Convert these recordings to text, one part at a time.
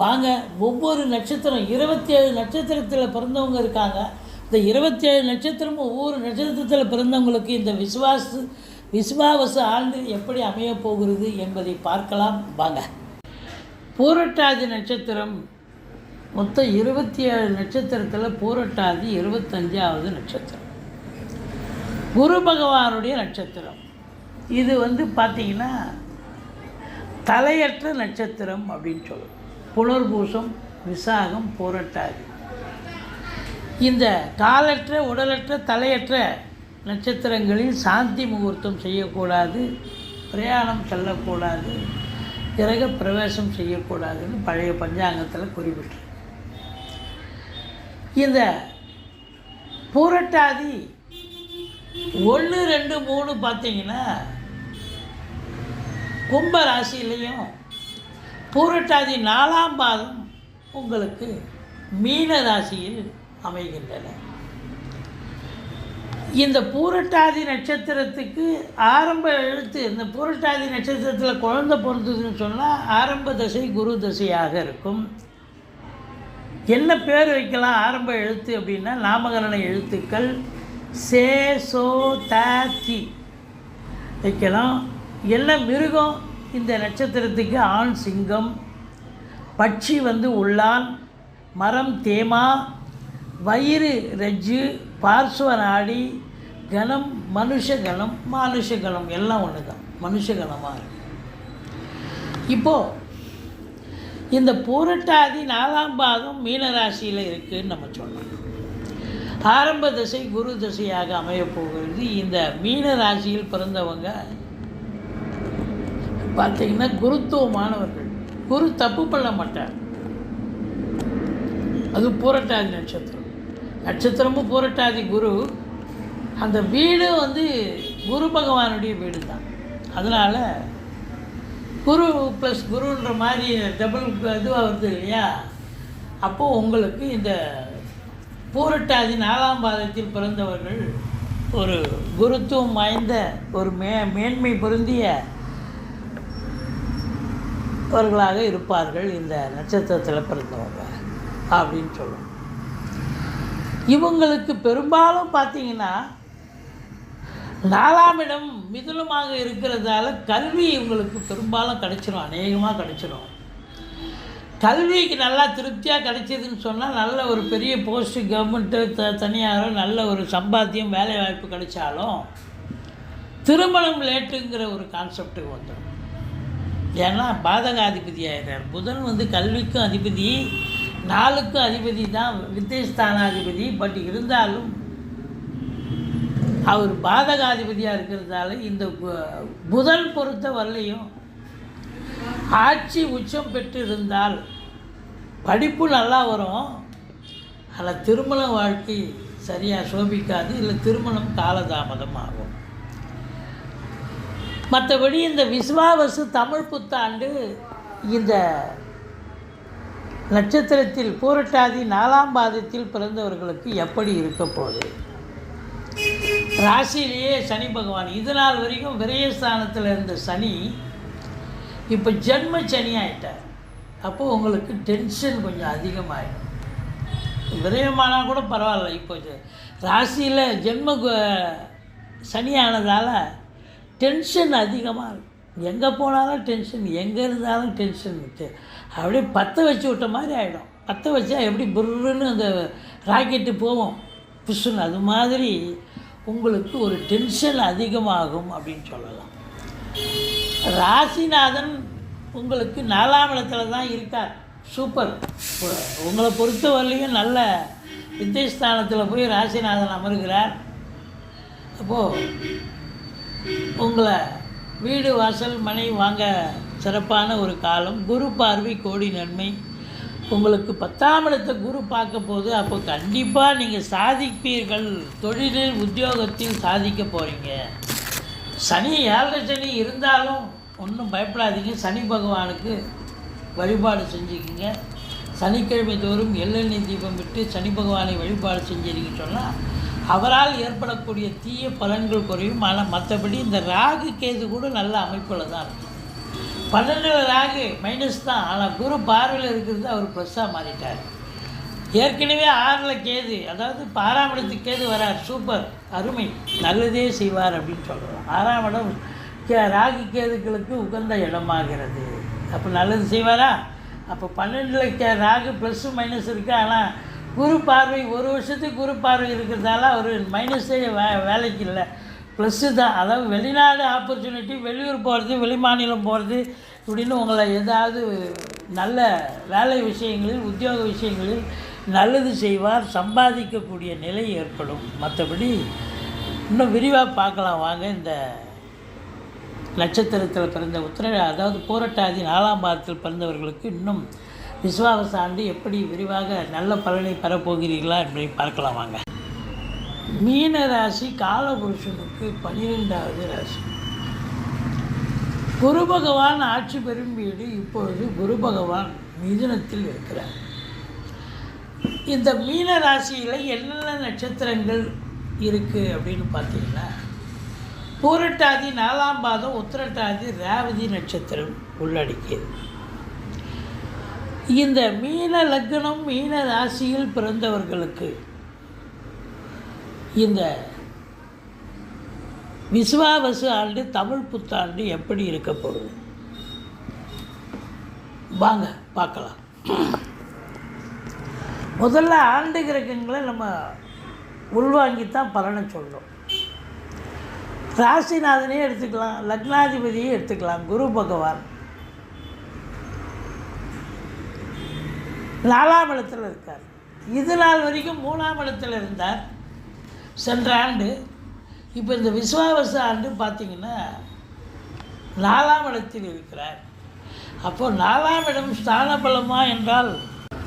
வாங்க ஒவ்வொரு நட்சத்திரம் இருபத்தி ஏழு நட்சத்திரத்தில் பிறந்தவங்க இருக்காங்க. இந்த இருபத்தி ஏழு நட்சத்திரமும் ஒவ்வொரு நட்சத்திரத்தில் பிறந்தவங்களுக்கு இந்த விசுவாச விசுவாவச ஆண்டு எப்படி அமையப் போகிறது என்பதை பார்க்கலாம். வாங்க. பூரட்டாதி நட்சத்திரம். மொத்தம் இருபத்தி ஏழு நட்சத்திரத்தில் பூரட்டாதி இருபத்தஞ்சாவது நட்சத்திரம். குரு பகவானுடைய நட்சத்திரம். இது வந்து பார்த்திங்கன்னா தலையற்ற நட்சத்திரம் அப்படின்னு சொல்லுவோம். புனர்பூசம் விசாகம் பூரட்டாதி. இந்த காலற்ற உடலற்ற தலையற்ற நட்சத்திரங்களில் சாந்தி முகூர்த்தம் செய்யக்கூடாது பிரயாணம் செல்லக்கூடாது கிரக பிரவேசம் செய்யக்கூடாதுன்னு பழைய பஞ்சாங்கத்தில் குறிப்பிட்டு இந்த பூரட்டாதி ஒன்று ரெண்டு மூணு பார்த்தீங்கன்னா கும்ப ராசியிலையும் பூரட்டாதி நாலாம் பாதம் உங்களுக்கு மீன ராசியில் அமைகின்றன. இந்த பூரட்டாதி நட்சத்திரத்துக்கு ஆரம்ப எழுத்து இந்த பூரட்டாதி நட்சத்திரத்தில் குழந்தை பிறந்ததுன்னு சொன்னால் ஆரம்ப தசை குரு தசையாக இருக்கும். என்ன பேர் வைக்கலாம் ஆரம்ப எழுத்து அப்படின்னா நாமகரண எழுத்துக்கள். சே சோ தி வைக்கலாம். என்ன மிருகம்? இந்த நட்சத்திரத்துக்கு ஆண் சிங்கம் பட்சி வந்து உள்ளான் மரம் தேமா வயிறு ரஜ்ஜு பார்ஸ்வநாடி கணம் மனுஷகணம் மானுஷகணம் மானுஷ எல்லாம் ஒன்று தான் மனுஷகணமாக இருக்குது இருக்கு. இப்போது இந்த பூரட்டாதி நாலாம் பாதம் மீனராசியில் இருக்குதுன்னு நம்ம சொன்னோம் ஆரம்ப தசை குரு தசையாக அமையப்போகிறது இந்த மீன ராசியில் பிறந்தவங்க பார்த்தீங்கன்னா குருத்துவமானவர்கள். குரு தப்பு பண்ண மாட்டார். அது பூரட்டாதி நட்சத்திரம். நட்சத்திரமும் பூரட்டாதி குரு. அந்த வீடு வந்து குரு பகவானுடைய வீடு தான் அதனால் குரு ப்ளஸ் குருன்ற மாதிரி டபுள் இதுவாக வருது இல்லையா? அப்போது உங்களுக்கு இந்த பூரட்டாதி நாலாம் பாதத்தில் பிறந்தவர்கள் ஒரு குருத்துவம் வாய்ந்த ஒரு மே மேன்மை பொருந்திய அவர்களாக இருப்பார்கள் இந்த நட்சத்திரத்தில் பிறந்தவங்க அப்படின்னு சொல்லுவோம் இவங்களுக்கு பெரும்பாலும் பார்த்தீங்கன்னா நாலாம் இடம் மிதுனமாக இருக்கிறதால கல்வி இவங்களுக்கு பெரும்பாலும் கிடைச்சிடும் அநேகமாக கிடைச்சிடும் கல்விக்கு நல்லா திருப்தியாக கிடைச்சிதுன்னு சொன்னால் நல்ல ஒரு பெரிய போஸ்ட்டு கவர்மெண்ட்டு த தனியாரோ நல்ல ஒரு சம்பாத்தியம் வேலை வாய்ப்பு கிடைச்சாலும் திருமணம் லேட்டுங்கிற ஒரு கான்செப்டுக்கு வந்துடும் ஏன்னா பாதகாதிபதி ஆகிறார் புதன் வந்து கல்விக்கும் அதிபதி நாளுக்கும் அதிபதி தான் வித்தியஸ்தானாதிபதி. பட் இருந்தாலும் அவர் பாதகாதிபதியாக இருக்கிறதால இந்த புதன் பொறுத்த வரலையும் ஆட்சி உச்சம் பெற்று இருந்தால் படிப்பு நல்லா வரும். ஆனால் திருமண வாழ்க்கை சரியாக சோபிக்காது. இல்லை திருமணம் காலதாமதம் ஆகும். மற்றபடி இந்த விஸ்வாவசு தமிழ் புத்தாண்டு இந்த நட்சத்திரத்தில் பூரட்டாதி நாலாம் பாதத்தில் பிறந்தவர்களுக்கு எப்படி இருக்க போகுது? ராசியிலேயே சனி பகவான். இது நாள் வரைக்கும் விரயஸ்தானத்தில் இருந்த சனி இப்போ ஜென்ம சனி ஆகிட்டார் அப்போது உங்களுக்கு டென்ஷன் கொஞ்சம் அதிகமாகிடும் விரயமானால் கூட பரவாயில்ல. இப்போ ராசியில் ஜென்ம சனி ஆனதால் டென்ஷன் அதிகமாக இருக்கும் எங்கே போனாலும் டென்ஷன் எங்கே இருந்தாலும் டென்ஷன் அப்படியே பற்ற வச்சு விட்ட மாதிரி ஆகிடும் பற்ற வச்சா எப்படி புருன்னு அந்த ராக்கெட்டு போவோம் புஷ்ஷுன்னு அது மாதிரி உங்களுக்கு ஒரு டென்ஷன் அதிகமாகும் அப்படின்னு சொல்லலாம். ராசிநாதன் உங்களுக்கு நாலாம் இடத்துல தான் இருக்கார். சூப்பர் உங்களை உங்களை பொறுத்தவரையிலையும் நல்ல வித்தியஸ்தானத்தில் போய் ராசிநாதன் அமர்கிறார். அப்போது உங்களை வீடு வாசல் மனை வாங்க சிறப்பான ஒரு காலம். குரு பார்வை கோடி நன்மை. உங்களுக்கு பத்தாம் இடத்தை குரு பார்க்க போது அப்போ கண்டிப்பாக நீங்கள் சாதிப்பீர்கள். தொழிலில் உத்தியோகத்தில் சாதிக்க போகிறீங்க சனி ஏழரை சனி இருந்தாலும் ஒன்றும் பயப்படாதீங்க. சனி பகவானுக்கு வழிபாடு செஞ்சுக்கிங்க. சனிக்கிழமை தோறும் எள்ளெண்ணெய் தீபம் விட்டு சனி பகவானை வழிபாடு செஞ்சிருக்கீங்க சொன்னால் அவரால் ஏற்படக்கூடிய தீய பலன்கள் குறையும். ஆனால் மற்றபடி இந்த ராகு கேது கூட நல்ல அமைப்பில் தான் இருக்கும் பன்னெண்டு ராகு மைனஸ் தான். ஆனால் குரு பார்வையில் இருக்கிறது அவர் ப்ளஸ்ஸாக மாறிட்டார். ஏற்கனவே ஆறில் கேது அதாவது ஆறாம் இடத்துக்கு கேது வரார். சூப்பர் அருமை நல்லதே செய்வார் அப்படின்னு சொல்கிறோம் ஆறாம் இடம் கே ராகு கேதுக்களுக்கு உகந்த இடமாகிறது. அப்போ நல்லது செய்வாரா? அப்போ பன்னெண்டில் கே ராகு ப்ளஸ்ஸு மைனஸ் இருக்குது ஆனால் குரு பார்வை ஒரு வருஷத்துக்கு குரு பார்வை இருக்கிறதால அவர் மைனஸே வே வேலைக்கு இல்லை. ப்ளஸ்ஸு தான். அதாவது வெளிநாடு ஆப்பர்ச்சுனிட்டி வெளியூர் போகிறது வெளிமாநிலம் போகிறது இப்படின்னு உங்களை ஏதாவது நல்ல வேலை விஷயங்களில் உத்தியோக விஷயங்களில் நல்லது செய்வார் சம்பாதிக்கக்கூடிய நிலை ஏற்படும். மற்றபடி இன்னும் விரிவாக பார்க்கலாம். வாங்க இந்த நட்சத்திரத்தில் பிறந்த உத்திர அதாவது போராட்டாதி நாலாம் பாதத்தில் பிறந்தவர்களுக்கு இன்னும் விஸ்வாவச ஆண்டு எப்படி விரிவாக நல்ல பலனை பெறப்போகிறீர்களா என்பதை பார்க்கலாம் வாங்க. மீன ராசி காலபுருஷனுக்கு பனிரெண்டாவது ராசி. குரு பகவான் ஆட்சி பெறும் வீடு இப்பொழுது குரு பகவான் மிதுனத்தில் இருக்கிறார். இந்த மீன ராசியில் என்னென்ன நட்சத்திரங்கள் இருக்குது அப்படின்னு பார்த்தீங்கன்னா பூரட்டாதி நாலாம் பாதம் உத்திரட்டாதி ரேவதி நட்சத்திரம் உள்ளடக்கியது. இந்த மீன லக்னம் மீன ராசியில் பிறந்தவர்களுக்கு இந்த விஸ்வாவசு ஆண்டு தமிழ் புத்தாண்டு எப்படி இருக்க போகுது? வாங்க பார்க்கலாம். முதல்ல ஆண்டு கிரகங்களை நம்ம உள்வாங்கித்தான் பலனை சொல்கிறோம் ராசிநாதனையே எடுத்துக்கலாம் லக்னாதிபதியே எடுத்துக்கலாம் குரு பகவான். நாலாம் இடத்தில் இருக்கார். இது நாள் வரைக்கும் மூணாம் இடத்தில் இருந்தார். சென்ற ஆண்டு இப்போ இந்த விஸ்வாவச ஆண்டு பார்த்திங்கன்னா நாலாம் இடத்தில் இருக்கிறார். அப்போ நாலாம் இடம் ஸ்தான பலமா என்றால்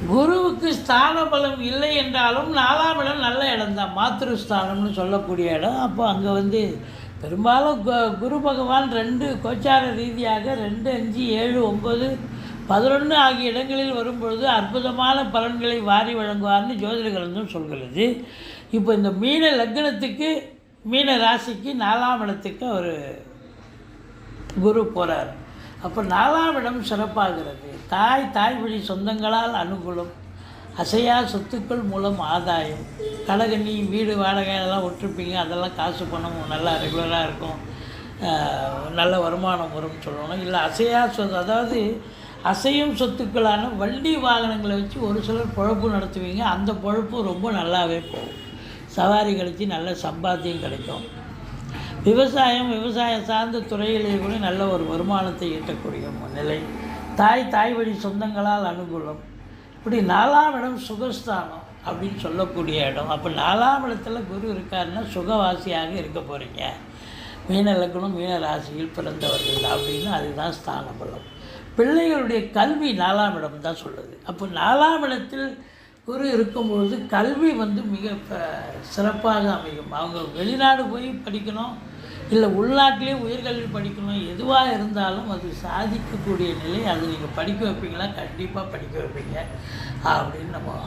குருவுக்கு ஸ்தான பலம் இல்லை என்றாலும் நாலாம் இடம் நல்ல இடம் தான் மாத்திருஸ்தானம்னு சொல்லக்கூடிய இடம். அப்போ அங்கே வந்து பெரும்பாலும் கு- குரு பகவான் ரெண்டு கோச்சார ரீதியாக ரெண்டு அஞ்சு ஏழு ஒம்பது பதினொன்று ஆகிய இடங்களில் வரும்பொழுது அற்புதமான பலன்களை வாரி வழங்குவார்னு ஜோதிட கிரந்தம் சொல்கிறது. இப்போ இந்த மீன லக்னத்துக்கு மீன ராசிக்கு நாலாம் இடத்துக்கு ஒரு குரு போகிறார் அப்போ நாலாம் இடம் சிறப்பாகிறது. தாய் தாய் வழி சொந்தங்களால் அனுகூலம் அசையா சொத்துக்கள் மூலம் ஆதாயம் கடகண்ணி வீடு வாடகை அதெல்லாம் விட்டுருப்பீங்க அதெல்லாம் காசு பணம் நல்லா ரெகுலராக இருக்கும். நல்ல வருமானம் வரும்னு சொல்லணும். இல்லை அசையா சொத்து அதாவது அசையும் சொத்துக்களான வண்டி வாகனங்களை வச்சு ஒரு சிலர் பொழப்பு நடத்துவீங்க. அந்த பொழப்பு ரொம்ப நல்லாவே போகும். சவாரி கழித்து நல்ல சம்பாத்தியம் கிடைக்கும். விவசாயம் விவசாயம் சார்ந்த துறையிலே கூட நல்ல ஒரு வருமானத்தை ஈட்டக்கூடிய நிலை தாய் தாய் வழி சொந்தங்களால் அனுகூலம். இப்படி நாலாம் இடம் சுகஸ்தானம் அப்படின்னு சொல்லக்கூடிய இடம். அப்போ நாலாம் இடத்துல குரு இருக்காருன்னா சுகவாசியாக இருக்க போகிறீங்க மீன லக்னம் மீன ராசியில் பிறந்தவர்கள் அப்படின்னு அதுதான் ஸ்தான பலம் பிள்ளைகளுடைய கல்வி நாலாம் இடம் தான் சொல்லுது. அப்போ நாலாம் இடத்தில் குரு இருக்கும்பொழுது கல்வி வந்து மிக ப- சிறப்பாக அமையும். அவங்க வெளிநாடு போய் படிக்கணும் இல்லை உள்நாட்டிலே உயர்கல்வி படிக்கணும் எதுவாக இருந்தாலும் அது சாதிக்கக்கூடிய நிலை அது நீங்கள் படிக்க வைப்பீங்களா? கண்டிப்பாக படிக்க வைப்பீங்க. அப்படின்னு நம்ம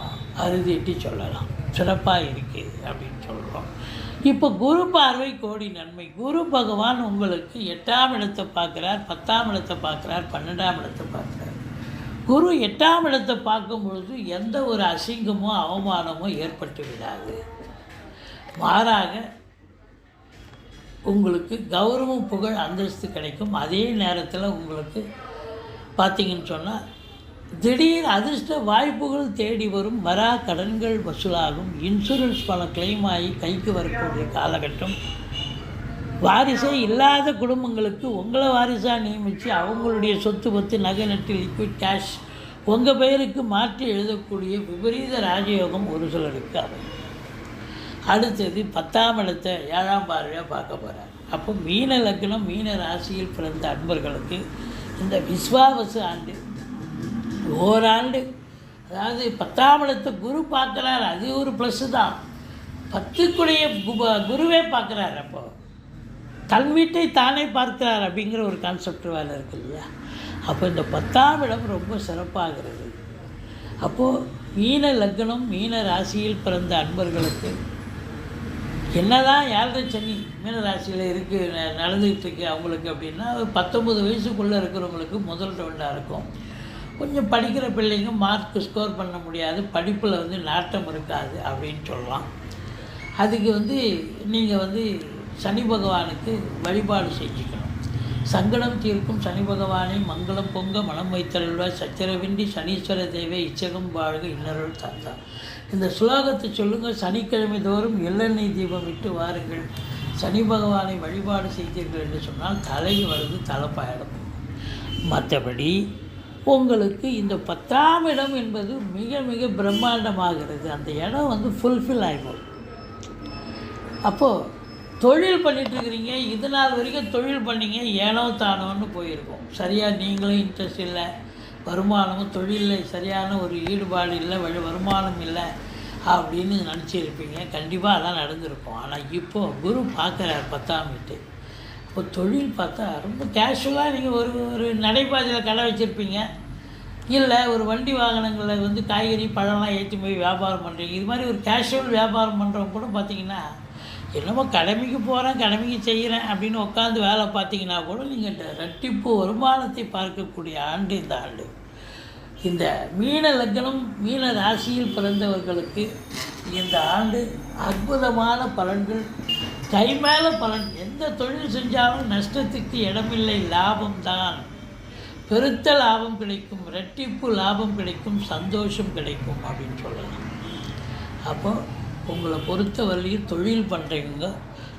அறுதிட்டு சொல்லலாம். சிறப்பாக இருக்குது அப்படின்னு சொல்கிறோம் இப்போ குரு பார்வை கோடி நன்மை. குரு பகவான் உங்களுக்கு எட்டாம் இடத்தை பார்க்குறார் பத்தாம் இடத்தை பார்க்குறார் பன்னெண்டாம் இடத்தை பார்க்குறார். குரு எட்டாம் இடத்தை பார்க்கும் பொழுது எந்த ஒரு அசிங்கமோ அவமானமோ ஏற்பட்டு விடாது. மாறாக உங்களுக்கு கௌரவம் புகழ் அந்தஸ்து கிடைக்கும். அதே நேரத்தில் உங்களுக்கு பார்த்தீங்கன்னு சொன்னால் திடீர் அதிர்ஷ்ட வாய்ப்புகள் தேடி வரும் வரா கடன்கள் வசூலாகும். இன்சூரன்ஸ் பணம் கிளைம் ஆகி கைக்கு வரக்கூடிய காலகட்டம். வாரிசே இல்லாத குடும்பங்களுக்கு உங்களை வாரிசாக நியமித்து அவங்களுடைய சொத்து பத்து நகை நட்டு லிக்விட் கேஷ் உங்கள் பெயருக்கு மாற்றி எழுதக்கூடிய விபரீத ராஜயோகம் ஒரு சிலருக்கு அமையும் அடுத்தது பத்தாம் இடத்தை ஏழாம் பார்வையாக பார்க்க போகிறார் அப்போ மீன லக்னம் மீன ராசியில் பிறந்த அன்பர்களுக்கு இந்த விஸ்வாவசு ஆண்டு ஓராண்டு. அதாவது பத்தாம் இடத்தை குரு பார்க்குறார் அது ஒரு ப்ளஸ்ஸு தான். பத்துக்குடைய குருவே பார்க்குறார் அப்போ. தன் வீட்டை தானே பார்க்கிறார் அப்படிங்கிற ஒரு கான்செப்ட் வேலை இருக்கு இல்லையா? அப்போ இந்த பத்தாம் இடம் ரொம்ப சிறப்பாகிறது. அப்போது மீன லக்னம் மீன ராசியில் பிறந்த அன்பர்களுக்கு என்னதான் ஏழரை சனி மீன ராசியில் இருக்குது நடந்துகிட்டு இருக்கு அவங்களுக்கு அப்படின்னா பத்தொம்பது வயசுக்குள்ளே இருக்கிறவங்களுக்கு முதல் ரவுண்டாக இருக்கும். கொஞ்சம் படிக்கிற பிள்ளைங்க மார்க் ஸ்கோர் பண்ண முடியாது படிப்பில் வந்து நாட்டம் இருக்காது அப்படின்னு சொல்லலாம். அதுக்கு வந்து நீங்கள் வந்து சனி பகவானுக்கு வழிபாடு செஞ்சுக்கணும். சங்கடம் தீர்க்கும் சனி பகவானை மங்களம் பொங்க மனம் வைத்தருள்வா சச்சரவின்றி சனீஸ்வர தேவை இச்சகம் வாழ்க இன்னருள் தாத்தா இந்த சுலோகத்தை சொல்லுங்கள் சனிக்கிழமை தோறும் எள்ளெண்ணெய் தீபம் விட்டு வாருங்கள். சனி பகவானை வழிபாடு செய்தீர்கள் என்று சொன்னால் தலை வருது தலைப்பாயிடும் மற்றபடி உங்களுக்கு இந்த பத்தாம் இடம் என்பது மிக மிக பிரம்மாண்டமாகிறது. அந்த இடம் வந்து ஃபுல்ஃபில் ஆகிடும் அப்போது தொழில் பண்ணிட்டுருக்கிறீங்க இது நாள் வரைக்கும் தொழில் பண்ணிங்க ஏனோ தானோன்னு போயிருக்கோம். சரியாக நீங்களும் இன்ட்ரெஸ்ட் இல்லை வருமானமும் தொழிலில் சரியான ஒரு ஈடுபாடு இல்லை வழி வருமானம் இல்லை அப்படின்னு நினச்சிருப்பீங்க. கண்டிப்பாக அதான் நடந்திருக்கும். ஆனால் இப்போது குரு பார்க்குறார் பத்தாம் வீட்டு. இப்போ தொழில் பார்த்தா ரொம்ப கேஷுவலாக நீங்கள் ஒரு ஒரு நடைபாதையில் கடை வச்சுருப்பீங்க. இல்லை ஒரு வண்டி வாகனங்களில் வந்து காய்கறி பழம்லாம் ஏற்றி போய் வியாபாரம் பண்ணுறீங்க இது மாதிரி ஒரு கேஷுவல் வியாபாரம் பண்ணுறவங்க கூட பார்த்தீங்கன்னா என்னமோ கடமைக்கு போகிறேன் கடமைக்கு செய்கிறேன் அப்படின்னு உட்காந்து வேலை பார்த்தீங்கன்னா கூட நீங்கள் ரெட்டிப்பு வருமானத்தை பார்க்கக்கூடிய ஆண்டு இந்த ஆண்டு. இந்த மீன லக்னம் மீன ராசியில் பிறந்தவர்களுக்கு இந்த ஆண்டு அற்புதமான பலன்கள் கை மேலே பலன். எந்த தொழில் செஞ்சாலும் நஷ்டத்துக்கு இடமில்லை லாபம்தான் பெருத்த லாபம் கிடைக்கும் ரெட்டிப்பு லாபம் கிடைக்கும் சந்தோஷம் கிடைக்கும் அப்படின்னு சொல்லலாம். அப்போ உங்களை பொறுத்த வரையும் தொழில் பண்ணுறவங்க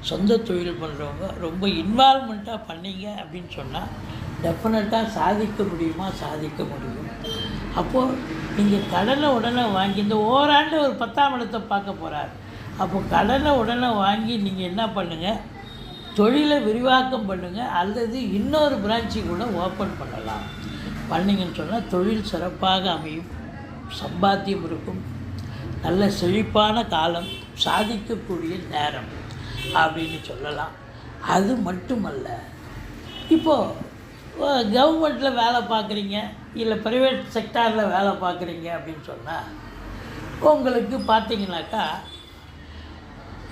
சொந்த தொழில் பண்ணுறவங்க ரொம்ப இன்வால்மெண்ட்டாக பண்ணீங்க அப்படின்னு சொன்னால் டெஃபினட்டாக சாதிக்க முடியுமா? சாதிக்க முடியும். அப்போது நீங்கள் கடனை உடனே வாங்கி இந்த ஓராண்டு ஒரு பத்தாம் இடத்தை பார்க்க போகிறார் அப்போ கடனை உடனே வாங்கி நீங்கள் என்ன பண்ணுங்கள் தொழிலை விரிவாக்கம் பண்ணுங்கள் அல்லது இன்னொரு பிரான்ச்சு கூட ஓப்பன் பண்ணலாம். பண்ணிங்கன்னு சொன்னால் தொழில் சிறப்பாக அமையும். சம்பாத்தியம் இருக்கும். நல்ல செழிப்பான காலம். சாதிக்கக்கூடிய நேரம் அப்படின்னு சொல்லலாம். அது மட்டுமல்ல. இப்போது கவர்மெண்ட்டில் வேலை பார்க்குறீங்க. இல்லை ப்ரைவேட் செக்டாரில் வேலை பார்க்குறீங்க அப்படின்னு சொன்னால் உங்களுக்கு பார்த்தீங்கன்னாக்கா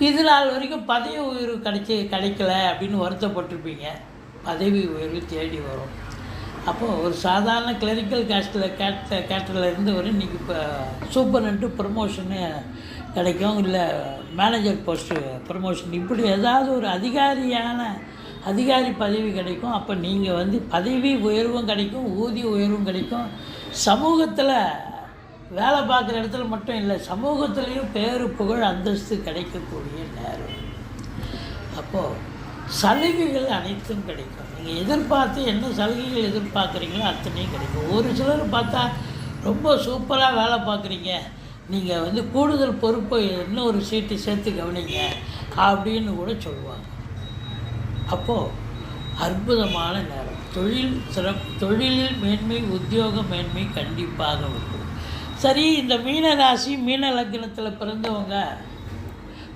இது நாள் வரைக்கும் பதவி உயர்வு கிடைச்சி கிடைக்கல அப்படின்னு வருத்தப்பட்டிருப்பீங்க. பதவி உயர்வு தேடி வரும். அப்போது ஒரு சாதாரண கிளரிக்கல் கேஸ்டில் கேட்ட கேட்டரில் இருந்தவர் இன்றைக்கி இப்போ சூப்பரண்ட்டு ப்ரமோஷனு கிடைக்கும். இல்லை மேனேஜர் போஸ்ட்டு ப்ரமோஷன் இப்படி ஏதாவது ஒரு அதிகாரியான அதிகாரி பதவி கிடைக்கும். அப்போ நீங்கள் வந்து பதவி உயர்வும் கிடைக்கும் ஊதிய உயர்வும் கிடைக்கும். சமூகத்தில் வேலை பார்க்குற இடத்துல மட்டும் இல்லை சமூகத்துலேயும் பேரு புகழ் அந்தஸ்து கிடைக்கக்கூடிய நேரம். அப்போது சலுகைகள் அனைத்தும் கிடைக்கும். நீங்கள் எதிர்பார்த்து என்ன சலுகைகள் எதிர்பார்க்குறீங்களோ அத்தனையும் கிடைக்கும். ஒரு சிலர் பார்த்தா ரொம்ப சூப்பராக வேலை பார்க்குறீங்க. நீங்கள் வந்து கூடுதல் பொறுப்பை இன்னும் ஒரு சீட்டு சேர்த்து கவனிங்க அப்படின்னு கூட சொல்லுவாங்க. அப்போது அற்புதமான நேரம். தொழில் சிறப்பு தொழிலில் மேன்மை உத்தியோக மேன்மை கண்டிப்பாக உண்டு. சரி இந்த மீன ராசி மீன லக்னத்தில் பிறந்தவங்க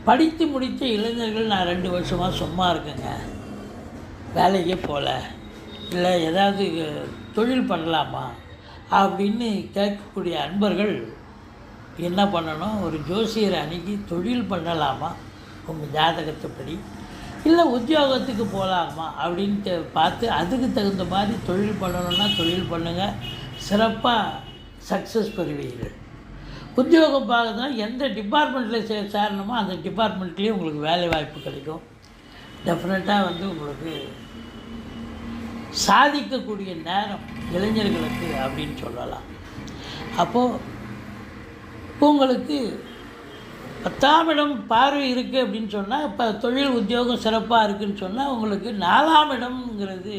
படித்து முடித்த இளைஞர்கள் நான் ரெண்டு வருஷமாக சும்மா இருக்கேங்க. வேலைக்கே போகல இல்லை ஏதாவது தொழில் பண்ணலாமா அப்படின்னு கேட்கக்கூடிய அன்பர்கள் என்ன பண்ணணும்? ஒரு ஜோசியரை அணுகி தொழில் பண்ணலாமா? உங்கள் ஜாதகத்தைப்படி. இல்லை உத்தியோகத்துக்கு போகலாமா அப்படின்ட்டு பார்த்து அதுக்கு தகுந்த மாதிரி தொழில் பண்ணணும்னா தொழில் பண்ணுங்கள் சிறப்பாக சக்ஸஸ் பெறுவீர்கள். உத்தியோகம் பார்க்கறதுனா எந்த டிபார்ட்மெண்ட்டில் சே சேரணுமோ அந்த டிபார்ட்மெண்ட்லேயும் உங்களுக்கு வேலை வாய்ப்பு கிடைக்கும். டெஃபினட்டாக வந்து உங்களுக்கு சாதிக்கக்கூடிய நேரம் இளைஞர்களுக்கு அப்படின்னு சொல்லலாம். அப்போது உங்களுக்கு பத்தாம் இடம் பார்வை இருக்குது அப்படின்னு சொன்னால் இப்போ தொழில் உத்தியோகம் சிறப்பாக இருக்குதுன்னு சொன்னால் உங்களுக்கு நாலாம் இடம்ங்கிறது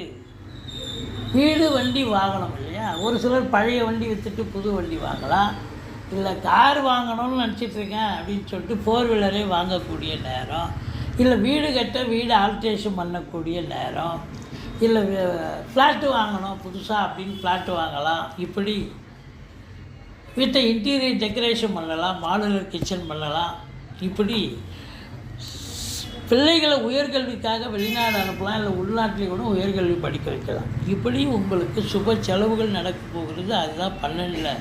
வீடு வண்டி வாகனம் இல்லையா? ஒரு சிலர் பழைய வண்டி விற்றுட்டு புது வண்டி வாங்கலாம். இல்லை கார் வாங்கணும்னு நினச்சிட்ருக்கேன் அப்படின்னு சொல்லிட்டு ஃபோர் வீலரே வாங்கக்கூடிய நேரம். இல்லை வீடு கட்ட வீடு ஆல்ட்ரேஷன் பண்ணக்கூடிய நேரம். இல்லை ஃப்ளாட்டு வாங்கணும் புதுசாக அப்படின்னு ஃப்ளாட்டு வாங்கலாம். இப்படி வீட்டை இன்டீரியர் டெக்கரேஷன் பண்ணலாம் மாடுலர் கிச்சன் பண்ணலாம். இப்படி பிள்ளைகளை உயர்கல்விக்காக வெளிநாடு அனுப்பலாம் இல்லை உள்நாட்டிலே கூட உயர்கல்வி படிக்க வைக்கலாம். இப்படி உங்களுக்கு சுப செலவுகள் நடக்க போகிறது அதுதான் பன்னெண்டில்.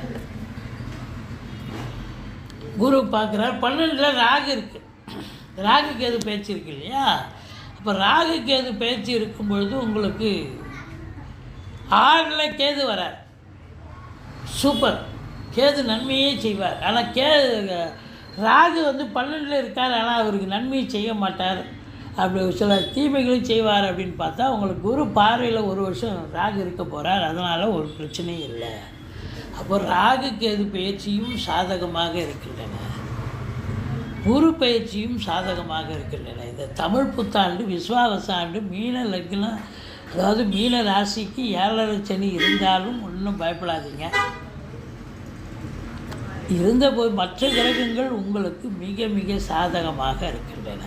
குரு பார்க்குறார் பன்னெண்டில் ராகு இருக்குது ராகு கேது பேச்சு இருக்கு இல்லையா? அப்போ ராகு கேது பேச்சு இருக்கும் பொழுது உங்களுக்கு ஆறில் கேது வரார். சூப்பர். கேது நன்மையே செய்வார். ஆனால் கே ராகு வந்து பன்னெண்டில் இருக்கார் ஆனால் அவருக்கு நன்மையை செய்ய மாட்டார். அப்படி சில தீமைகளும் செய்வார் அப்படின்னு பார்த்தா உங்களுக்கு குரு பார்வையில் ஒரு வருஷம் ராகு இருக்க போகிறார் அதனால் ஒரு பிரச்சனையும் இல்லை. அப்போ ராகுக்கு எது பயிற்சியும் சாதகமாக இருக்கின்றன. குரு பயிற்சியும் சாதகமாக இருக்கின்றன. இந்த தமிழ் புத்தாண்டு விஸ்வாவச ஆண்டு மீன லக்னம் அதாவது மீன ராசிக்கு ஏழரை சனி இருந்தாலும் ஒன்றும் பயப்படாதீங்க. இருந்த போய் மற்ற கிரகங்கள் உங்களுக்கு மிக மிக சாதகமாக இருக்கின்றன.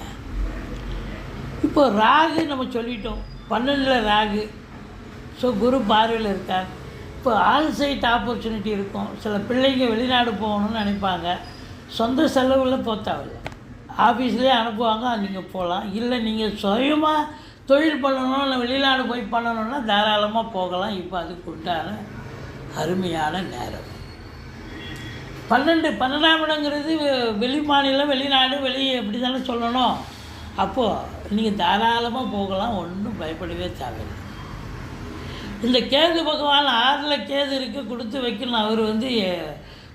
இப்போ ராகு நம்ம சொல்லிட்டோம். பன்னெண்டில் ராகு. ஸோ குரு பார்வையில் இருக்கார். இப்போ ஆல் சைட் ஆப்பர்ச்சுனிட்டி இருக்கும். சில பிள்ளைங்க வெளிநாடு போகணும்னு நினைப்பாங்க. சொந்த செலவில் போத்தாவில்லை ஆஃபீஸ்லேயே அனுப்புவாங்க நீங்கள் போகலாம் இல்லை நீங்கள் சுயமாக தொழில் பண்ணணும் இல்லை வெளிநாடு போய் பண்ணணும்னா தாராளமாக போகலாம். இப்போ அதுக்கு உண்டான அருமையான நேரம். பன்னெண்டு பன்னெண்டாம் இடங்கிறது வெளி மாநிலம் வெளிநாடு வெளியே எப்படி தானே சொல்லணும். அப்போது நீங்கள் தாராளமாக போகலாம் ஒன்றும் பயப்படவே தேவையில்லை. இந்த கேது பகவான் ஆறில் கேது இருக்க கொடுத்து வைக்கணும். அவர் வந்து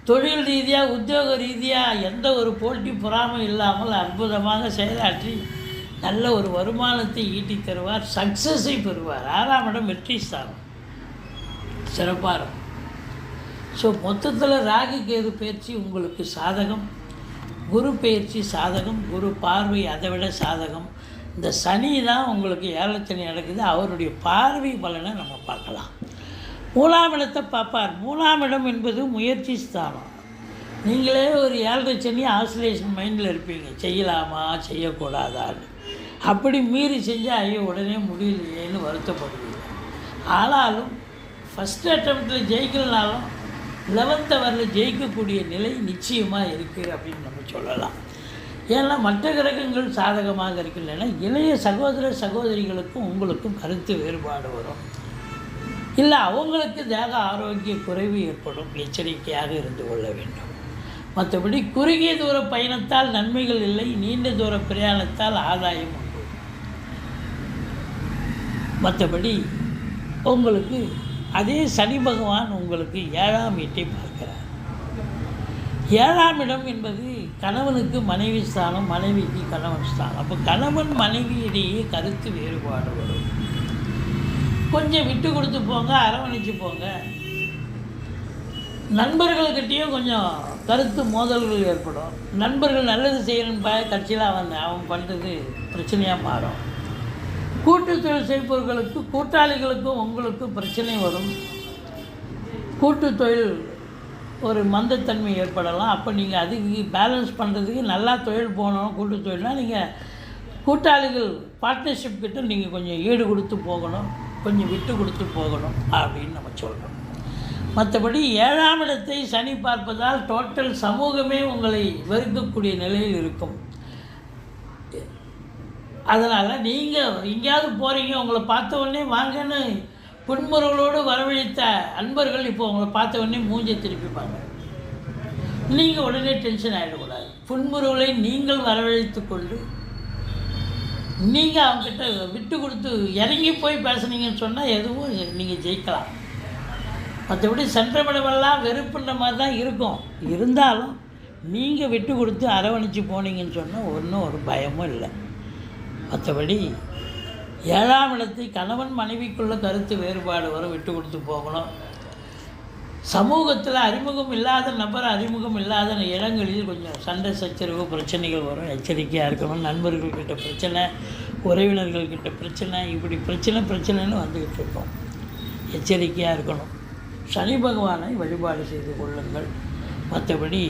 தொழில் ரீதியாக உத்தியோக ரீதியாக எந்த ஒரு போட்டி பொறாமல் இல்லாமல் அற்புதமாக செயலாற்றி நல்ல ஒரு வருமானத்தை ஈட்டி தருவார். சக்ஸஸை பெறுவார். ஆறாம் இடம் வெற்றி ஸ்தானம். சிறப்பாக இருக்கும். ஸோ மொத்தத்தில் ராகு கேது பயிற்சி உங்களுக்கு சாதகம் குரு பயிற்சி சாதகம் குரு பார்வை அதை விட சாதகம். இந்த சனி தான் உங்களுக்கு ஏழச்சனி நடக்குது அவருடைய பார்வை பலனை நம்ம பார்க்கலாம். மூணாம் இடத்தை பார்ப்பார். மூணாம் இடம் என்பது முயற்சி ஸ்தானம். நீங்களே ஒரு ஏழரை சனி ஆசிலேஷன் மைண்டில் இருப்பீங்க. செய்யலாமா செய்யக்கூடாதான்னு. அப்படி மீறி செஞ்சால் ஐயோ உடனே முடியலையேன்னு வருத்தப்படுவீங்க. ஆனாலும் ஃபஸ்ட் அட்டம்ப்டில் ஜெயிக்கலனாலும் லெவன்த் அவரில் ஜெயிக்கக்கூடிய நிலை நிச்சயமாக இருக்குது அப்படின்னு நம்ம சொல்லலாம். ஏன்னா மற்ற கிரகங்கள் சாதகமாக இருக்கின்றன. இளைய சகோதர சகோதரிகளுக்கும் உங்களுக்கும் கருத்து வேறுபாடு வரும். இல்லை அவங்களுக்கு தேக ஆரோக்கிய குறைவு ஏற்படும். எச்சரிக்கையாக இருந்து கொள்ள வேண்டும். மற்றபடி குறுகிய தூர பயணத்தால் நன்மைகள் இல்லை. நீண்ட தூர பிரயாணத்தால் ஆதாயம் உண்டு. மற்றபடி உங்களுக்கு அதே சனி பகவான் உங்களுக்கு ஏழாம் வீட்டை பார்க்கிறார். ஏழாம் இடம் என்பது கணவனுக்கு மனைவி ஸ்தானம் மனைவிக்கு கணவன் ஸ்தானம். அப்போ கணவன் மனைவியிடையே கருத்து வேறுபாடு வரும். கொஞ்சம் விட்டு கொடுத்து போங்க அரவணைச்சு போங்க. நண்பர்கள்கிட்டயும் கொஞ்சம் கருத்து மோதல்கள் ஏற்படும். நண்பர்கள் நல்லது செய்யணும் கட்சியில் அவன் அவன் பண்ணுறது பிரச்சனையாக மாறும். கூட்டு தொழில் செய்பவர்களுக்கு கூட்டாளிகளுக்கும் உங்களுக்கும் பிரச்சனை வரும். கூட்டு தொழில் ஒரு மந்தத்தன்மை ஏற்படலாம். அப்போ நீங்கள் அதுக்கு பேலன்ஸ் பண்ணுறதுக்கு நல்லா தொழில் போகணும். கூட்டு தொழில்னால் நீங்கள் கூட்டாளிகள் பார்ட்னர்ஷிப் கிட்ட நீங்கள் கொஞ்சம் ஈடு கொடுத்து போகணும். கொஞ்சம் விட்டு கொடுத்து போகணும் அப்படின்னு நம்ம சொல்கிறோம் மற்றபடி ஏழாம் இடத்தை சனி பார்ப்பதால் டோட்டல் சமூகமே உங்களை வெறுக்கக்கூடிய நிலையில் இருக்கும். அதனால் நீங்கள் எங்கேயாவது போகிறீங்க உங்களை பார்த்த உடனே வாங்கன்னு புன்முறுவலோடு வரவழைத்த அன்பர்கள் இப்போ உங்களை பார்த்த உடனே மூஞ்சை திருப்பிப்பாங்க நீங்கள் உடனே டென்ஷன் ஆகிடக்கூடாது புன்முறுகளை நீங்கள் வரவழைத்து கொண்டு நீங்கள் அவங்ககிட்ட விட்டு கொடுத்து இறங்கி போய் பேசுனீங்கன்னு சொன்னால் எதுவும் நீங்கள் ஜெயிக்கலாம். மற்றபடி சென்றமிடமெல்லாம் வெறுப்புன்ற மாதிரி தான் இருக்கும். இருந்தாலும் நீங்கள் விட்டு கொடுத்து அரவணைச்சு போனீங்கன்னு சொன்னால் ஒன்றும் ஒரு பயமும் இல்லை. மற்றபடி ஏழாம் இடத்தை கணவன் மனைவிக்குள்ள கருத்து வேறுபாடு வரும் விட்டு கொடுத்து போகணும். சமூகத்தில் அறிமுகம் இல்லாத நபர் அறிமுகம் இல்லாத இடங்களில் கொஞ்சம் சண்டை சச்சரவு பிரச்சனைகள் வரும். எச்சரிக்கையாக இருக்கணும். நண்பர்கள்கிட்ட பிரச்சனை உறவினர்கள்கிட்ட பிரச்சனை இப்படி பிரச்சனை பிரச்சனைன்னு வந்துக்கிட்டு இருக்கோம். எச்சரிக்கையாக இருக்கணும். சனி பகவானை வழிபாடு செய்து கொள்ளுங்கள். மற்றபடி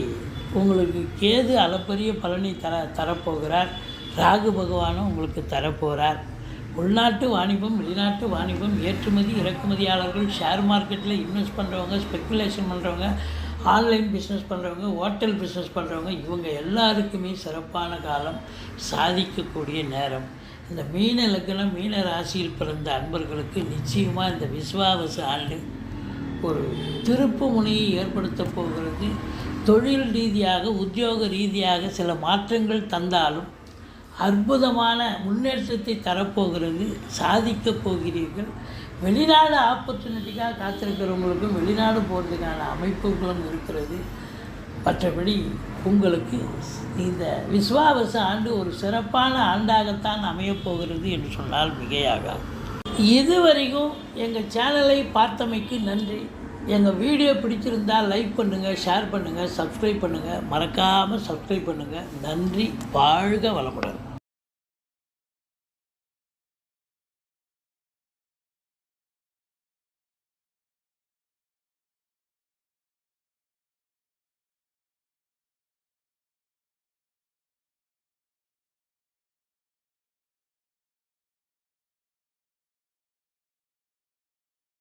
உங்களுக்கு கேது அளப்பரிய பலனை தர தரப்போகிறார். ராகு பகவானும் உங்களுக்கு தரப்போகிறார் உள்நாட்டு வாணிபம் வெளிநாட்டு வாணிபம் ஏற்றுமதி இறக்குமதியாளர்கள் ஷேர் மார்க்கெட்டில் இன்வெஸ்ட் பண்ணுறவங்க ஸ்பெக்குலேஷன் பண்ணுறவங்க ஆன்லைன் பிஸ்னஸ் பண்ணுறவங்க ஹோட்டல் பிஸ்னஸ் பண்ணுறவங்க இவங்க எல்லாருக்குமே சிறப்பான காலம் சாதிக்கக்கூடிய நேரம். இந்த மீன லக்னம் மீன ராசியில் பிறந்த அன்பர்களுக்கு நிச்சயமாக இந்த விஸ்வாவச ஆண்டு ஒரு திருப்பு முனையை ஏற்படுத்த போகிறது. தொழில் ரீதியாக உத்தியோக ரீதியாக சில மாற்றங்கள் தந்தாலும் அற்புதமான முன்னேற்றத்தை தரப்போகிறது சாதிக்கப் போகிறீர்கள். வெளிநாடு ஆப்பர்ச்சுனிட்டிக்காக காத்திருக்கிறவங்களுக்கும் வெளிநாடு போகிறதுக்கான அமைப்புகளும் இருக்கிறது. மற்றபடி உங்களுக்கு இந்த விஸ்வாவச ஆண்டு ஒரு சிறப்பான ஆண்டாகத்தான் அமையப் போகிறது என்று சொன்னால் மிகையாகாது. இதுவரைக்கும் எங்கள் சேனலை பார்த்தமைக்கு நன்றி. எங்கள் வீடியோ பிடிச்சிருந்தால் லைக் பண்ணுங்கள் ஷேர் பண்ணுங்கள் சப்ஸ்கிரைப் பண்ணுங்கள் மறக்காமல் சப்ஸ்கிரைப் பண்ணுங்கள் நன்றி வாழ்க வளமுடன்.